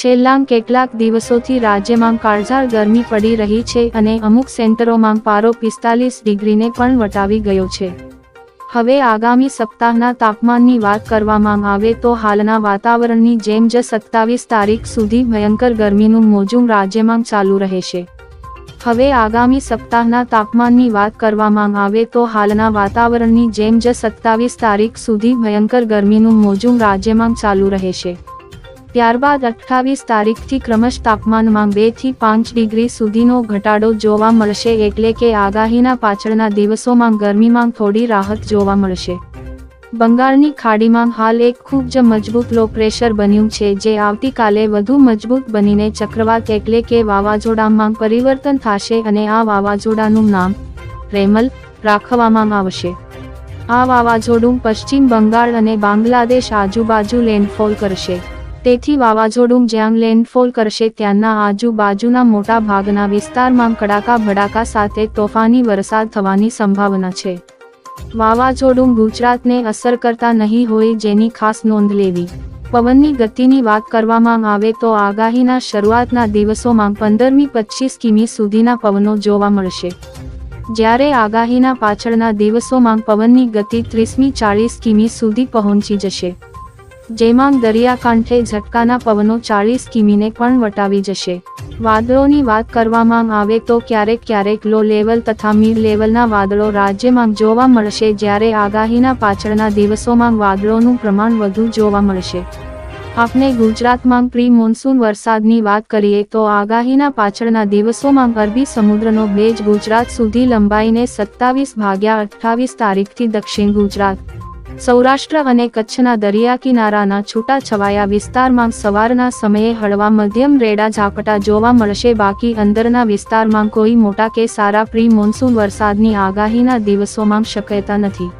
છેલ્લા કેટલાક દિવસોથી રાજ્યમાં કાળઝાળ ગરમી પડી રહી છે અને અમુક સેન્ટરોમાં પારો પિસ્તાલીસ ડિગ્રીને પણ વટાવી ગયો છે. હવે આગામી સપ્તાહના તાપમાનની વાત કરવામાં આવે તો હાલના વાતાવરણની જેમ જ સત્તાવીસ તારીખ સુધી ભયંકર ગરમીનું મોજું રાજ્યમાં ચાલુ રહેશે. હવે આગામી સપ્તાહના તાપમાનની વાત કરવામાં આવે તો હાલના વાતાવરણની જેમ જ સત્તાવીસ તારીખ સુધી ભયંકર ગરમીનું મોજું રાજ્યમાં ચાલુ રહેશે. ત્યારબાદ અઠ્ઠાવીસ તારીખથી ક્રમશ તાપમાનમાં બેથી પાંચ ડિગ્રી સુધીનો ઘટાડો જોવા મળશે એટલે કે આગાહીના પાછળના દિવસોમાં ગરમીમાં થોડી રાહત જોવા મળશે. બંગાળની ખાડીમાં હાલ એક ખૂબ જ મજબૂત લો પ્રેશર બન્યું છે જે આવતીકાલે વધુ મજબૂત બનીને ચક્રવાત એટલે કે વાવાઝોડામાં પરિવર્તન થશે અને આ વાવાઝોડાનું નામ રેમલ રાખવામાં આવશે. આ વાવાઝોડું પશ્ચિમ બંગાળ અને બાંગ્લાદેશ આજુબાજુ લેન્ડફોલ કરશે. તેથી વાવાઝોડું જ્યાં લેન્ડફોલ કરશે ત્યાંના આજુબાજુના મોટા ભાગના વિસ્તારમાં કડાકા ભડાકા સાથે તોફાની વરસાદ થવાની સંભાવના છે. વાવાઝોડું ગુજરાતને અસર કરતા નહીં હોય જેની ખાસ નોંધ લેવી. પવનની ગતિની વાત કરવામાં આવે તો આગાહીના શરૂઆતના દિવસોમાં પંદરમી પચીસ કિમી સુધીના પવનો જોવા મળશે. જ્યારે આગાહીના પાછળના દિવસોમાં પવનની ગતિ ત્રીસમી ચાળીસ કિમી સુધી પહોંચી જશે. જેમાં દરિયાકાંઠે ઝટકાના પવનો ચાળીસ કિમીને પણ વટાવી જશે. વાદળોની વાત કરવામાં આવે તો ક્યારેક ક્યારેક લો લેવલ તથા મિડ લેવલના વાદળો રાજ્યમાં જોવા મળશે જ્યારે આગાહીના પાછળના દિવસોમાં વાદળોનું પ્રમાણ વધુ જોવા મળશે. આપણે ગુજરાતમાં પ્રી મોન્સૂન વરસાદની વાત કરીએ તો આગાહીના પાછળના દિવસોમાં અરબી સમુદ્રનો ભેજ ગુજરાત સુધી લંબાઈને સત્તાવીસ ભાગ્યા અઠ્ઠાવીસ તારીખથી દક્ષિણ ગુજરાત સૌરાષ્ટ્ર અને કચ્છના દરિયા કિનારાના છૂટાછવાયા વિસ્તારમાં સવારના સમયે હળવા મધ્યમ રેડા ઝાપટા જોવા મળશે. બાકી અંદરના વિસ્તારમાં કોઈ મોટા કે સારા પ્રી મોન્સૂન વરસાદની આગાહીના દિવસોમાં શક્યતા નથી.